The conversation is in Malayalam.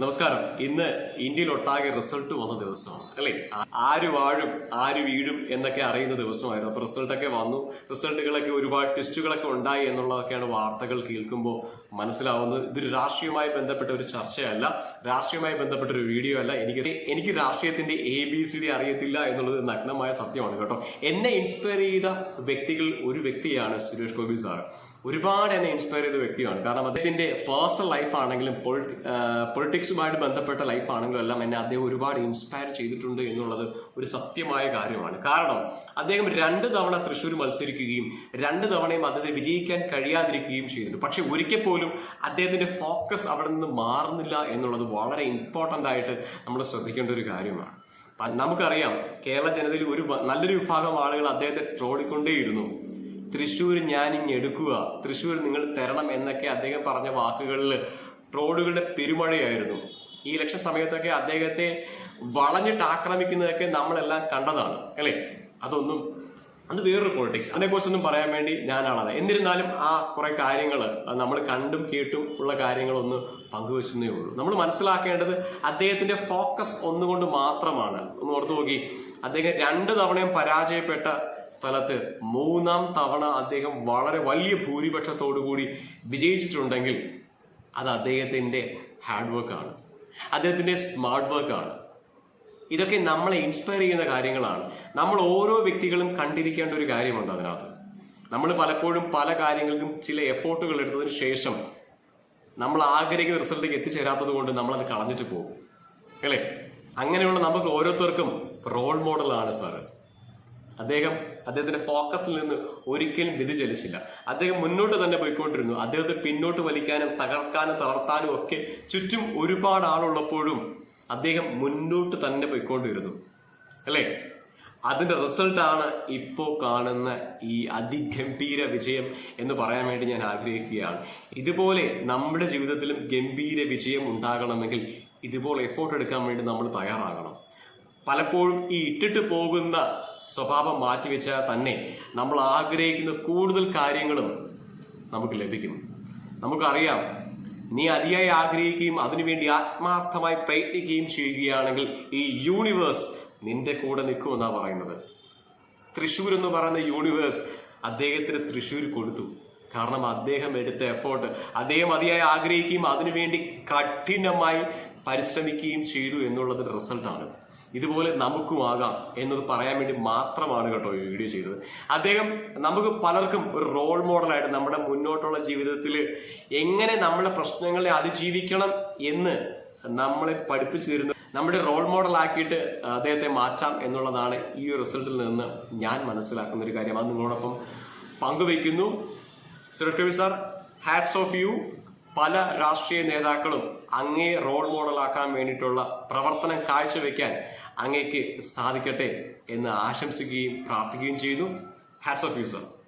നമസ്കാരം. ഇന്ന് ഇന്ത്യയിൽ ഒട്ടാകെ റിസൾട്ട് വന്ന ദിവസമാണ് അല്ലേ? ആര് വാഴും ആര് വീഴും എന്നൊക്കെ അറിയുന്ന ദിവസമായിരുന്നു. അപ്പൊ റിസൾട്ടൊക്കെ വന്നു. റിസൾട്ടുകളൊക്കെ ഒരുപാട് ടെസ്റ്റുകളൊക്കെ ഉണ്ടായി എന്നുള്ളതൊക്കെയാണ് വാർത്തകൾ കേൾക്കുമ്പോൾ മനസ്സിലാവുന്നത്. ഇതൊരു രാഷ്ട്രീയവുമായി ബന്ധപ്പെട്ട ഒരു ചർച്ചയല്ല രാഷ്ട്രീയവുമായി ബന്ധപ്പെട്ട ഒരു വീഡിയോ അല്ല. എനിക്ക് എനിക്ക് രാഷ്ട്രീയത്തിന്റെ എ ബി സി ഡി അറിയത്തില്ല എന്നുള്ളത് നഗ്നമായ സത്യമാണ് കേട്ടോ. എന്നെ ഇൻസ്പയർ ചെയ്ത വ്യക്തികൾ ഒരു വ്യക്തിയാണ് സുരേഷ് ഗോപി സാർ. ഒരുപാട് എന്നെ ഇൻസ്പയർ ചെയ്ത വ്യക്തിയാണ്. കാരണം അദ്ദേഹത്തിന്റെ പേഴ്സണൽ ലൈഫ് ആണെങ്കിലും പൊളിറ്റിക്സുമായിട്ട് ബന്ധപ്പെട്ട ലൈഫാണെങ്കിലും എല്ലാം എന്നെ അദ്ദേഹം ഒരുപാട് ഇൻസ്പയർ ചെയ്തിട്ടുണ്ട് എന്നുള്ളത് ഒരു സത്യമായ കാര്യമാണ്. കാരണം അദ്ദേഹം രണ്ട് തവണ തൃശ്ശൂർ മത്സരിക്കുകയും രണ്ട് തവണയും അദ്ദേഹത്തിന് വിജയിക്കാൻ കഴിയാതിരിക്കുകയും ചെയ്തിട്ടുണ്ട് പക്ഷെ ഒരിക്കൽ പോലും അദ്ദേഹത്തിന്റെ ഫോക്കസ് അവിടെ നിന്ന് മാറുന്നില്ല എന്നുള്ളത് വളരെ ഇമ്പോർട്ടന്റ് ആയിട്ട് നമ്മൾ ശ്രദ്ധിക്കേണ്ട ഒരു കാര്യമാണ്. നമുക്കറിയാം കേരള ജനതയിൽ ഒരു നല്ലൊരു വിഭാഗം ആളുകൾ അദ്ദേഹത്തെ ട്രോളിക്കൊണ്ടേയിരുന്നു. തൃശ്ശൂർ ഞാൻ എടുക്കുക തൃശ്ശൂർ നിങ്ങൾ തരണം എന്നൊക്കെ അദ്ദേഹം പറഞ്ഞ വാക്കുകളിൽ ട്രോളുകളുടെ പെരുമഴയായിരുന്നു. ഈ ഇലക്ഷൻ സമയത്തൊക്കെ അദ്ദേഹത്തെ വളഞ്ഞിട്ട് ആക്രമിക്കുന്നതൊക്കെ നമ്മളെല്ലാം കണ്ടതാണ് അല്ലേ? അതൊന്നും അത് വേറൊരു പൊളിറ്റിക്സ് അതിനെക്കുറിച്ചൊന്നും പറയാൻ വേണ്ടി ഞാൻ ആളല്ല എന്നിരുന്നാലും ആ കുറെ കാര്യങ്ങൾ നമ്മൾ കണ്ടും കേട്ടും ഉള്ള കാര്യങ്ങളൊന്ന് പങ്കുവെച്ചതേ ഉള്ളൂ. നമ്മൾ മനസ്സിലാക്കേണ്ടത് അദ്ദേഹത്തിന്റെ ഫോക്കസ് ഒന്നുകൊണ്ട് മാത്രമാണ്. ഒന്ന് ഓർത്തു നോക്കി. അദ്ദേഹം രണ്ട് തവണയും പരാജയപ്പെട്ട സ്ഥലത്ത് മൂന്നാം തവണ അദ്ദേഹം വളരെ വലിയ ഭൂരിപക്ഷത്തോടു കൂടി വിജയിച്ചിട്ടുണ്ടെങ്കിൽ അത് അദ്ദേഹത്തിന്റെ ഹാർഡ് വർക്കാണ് അദ്ദേഹത്തിന്റെ സ്മാർട്ട് വർക്കാണ് ഇതൊക്കെ നമ്മളെ ഇൻസ്പയർ ചെയ്യുന്ന കാര്യങ്ങളാണ്. നമ്മൾ ഓരോ വ്യക്തികളും കണ്ടിരിക്കേണ്ട ഒരു കാര്യമുണ്ട് അതിനകത്ത്. നമ്മൾ പലപ്പോഴും പല കാര്യങ്ങൾക്കും ചില എഫോർട്ടുകൾ എടുത്തതിന് ശേഷം നമ്മൾ ആഗ്രഹിക്കുന്ന റിസൾട്ടിലേക്ക് എത്തിച്ചേരാത്തത് കൊണ്ട് നമ്മളത് കളഞ്ഞിട്ട് പോകും. അല്ലേ? അങ്ങനെയുള്ള നമുക്ക് ഓരോരുത്തർക്കും റോൾ മോഡലാണ് സാറ്. അദ്ദേഹം അദ്ദേഹത്തിന്റെ ഫോക്കസിൽ നിന്ന് ഒരിക്കലും വ്യതിചലിച്ചില്ല അദ്ദേഹം മുന്നോട്ട് തന്നെ പോയിക്കൊണ്ടിരുന്നു. അദ്ദേഹത്തെ പിന്നോട്ട് വലിക്കാനും തകർക്കാനും തളർത്താനും ഒക്കെ ചുറ്റും ഒരുപാട് ആളുള്ളപ്പോഴും അദ്ദേഹം മുന്നോട്ട് തന്നെ പോയിക്കൊണ്ടിരുന്നു. അല്ലേ? അതിന്റെ റിസൾട്ടാണ് ഇപ്പോൾ കാണുന്ന ഈ അതിഗംഭീര വിജയം എന്ന് പറയാൻ വേണ്ടി ഞാൻ ആഗ്രഹിക്കുകയാണ്. ഇതുപോലെ നമ്മുടെ ജീവിതത്തിലും ഗംഭീര വിജയം ഉണ്ടാകണമെങ്കിൽ ഇതുപോലെ എഫോർട്ട് എടുക്കാൻ വേണ്ടി നമ്മൾ തയ്യാറാകണം. പലപ്പോഴും ഈ ഇട്ടിട്ട് പോകുന്ന സ്വഭാവം മാറ്റിവെച്ചാൽ തന്നെ നമ്മൾ ആഗ്രഹിക്കുന്ന കൂടുതൽ കാര്യങ്ങളും നമുക്ക് ലഭിക്കും. നമുക്കറിയാം നീ അതിയായി ആഗ്രഹിക്കുകയും അതിനുവേണ്ടി ആത്മാർത്ഥമായി പ്രയത്നിക്കുകയും ചെയ്യുകയാണെങ്കിൽ ഈ യൂണിവേഴ്സ് നിന്റെ കൂടെ നിൽക്കുമെന്നാണ് പറയുന്നത്. തൃശ്ശൂർ എന്ന് പറയുന്ന യൂണിവേഴ്സ് അദ്ദേഹത്തിന് തൃശ്ശൂർ കൊടുത്തു. കാരണം അദ്ദേഹം എടുത്ത എഫോർട്ട് അദ്ദേഹം അതിയായി ആഗ്രഹിക്കുകയും അതിനുവേണ്ടി കഠിനമായി പരിശ്രമിക്കുകയും ചെയ്തു എന്നുള്ളത് റിസൾട്ടാണ് ഇതുപോലെ നമുക്കും ആകാം എന്നത് പറയാൻ വേണ്ടി മാത്രമാണ് കേട്ടോ ഈ വീഡിയോ ചെയ്തത്. അദ്ദേഹം നമുക്ക് പലർക്കും ഒരു റോൾ മോഡലായിട്ട് നമ്മുടെ മുന്നോട്ടുള്ള ജീവിതത്തിൽ എങ്ങനെ നമ്മുടെ പ്രശ്നങ്ങളെ അതിജീവിക്കണം എന്ന് നമ്മളെ പഠിപ്പിച്ചു തരുന്ന നമ്മുടെ റോൾ മോഡൽ ആക്കിയിട്ട് അദ്ദേഹത്തെ മാറ്റാം എന്നുള്ളതാണ് ഈ റിസൾട്ടിൽ നിന്ന് ഞാൻ മനസ്സിലാക്കുന്ന ഒരു കാര്യം. അത് നിങ്ങളോടൊപ്പം പങ്കുവയ്ക്കുന്നു. സുരേഷ് കവി സാർ ഹാറ്റ്സ് ഓഫ് യു പല രാഷ്ട്രീയ നേതാക്കളും അങ്ങേ റോൾ മോഡലാക്കാൻ വേണ്ടിയിട്ടുള്ള പ്രവർത്തനം കാഴ്ചവെക്കാൻ അങ്ങേക്ക് സാധിക്കട്ടെ എന്ന് ആശംസിക്കുകയും പ്രാർത്ഥിക്കുകയും ചെയ്യുന്നു. Hats off user sir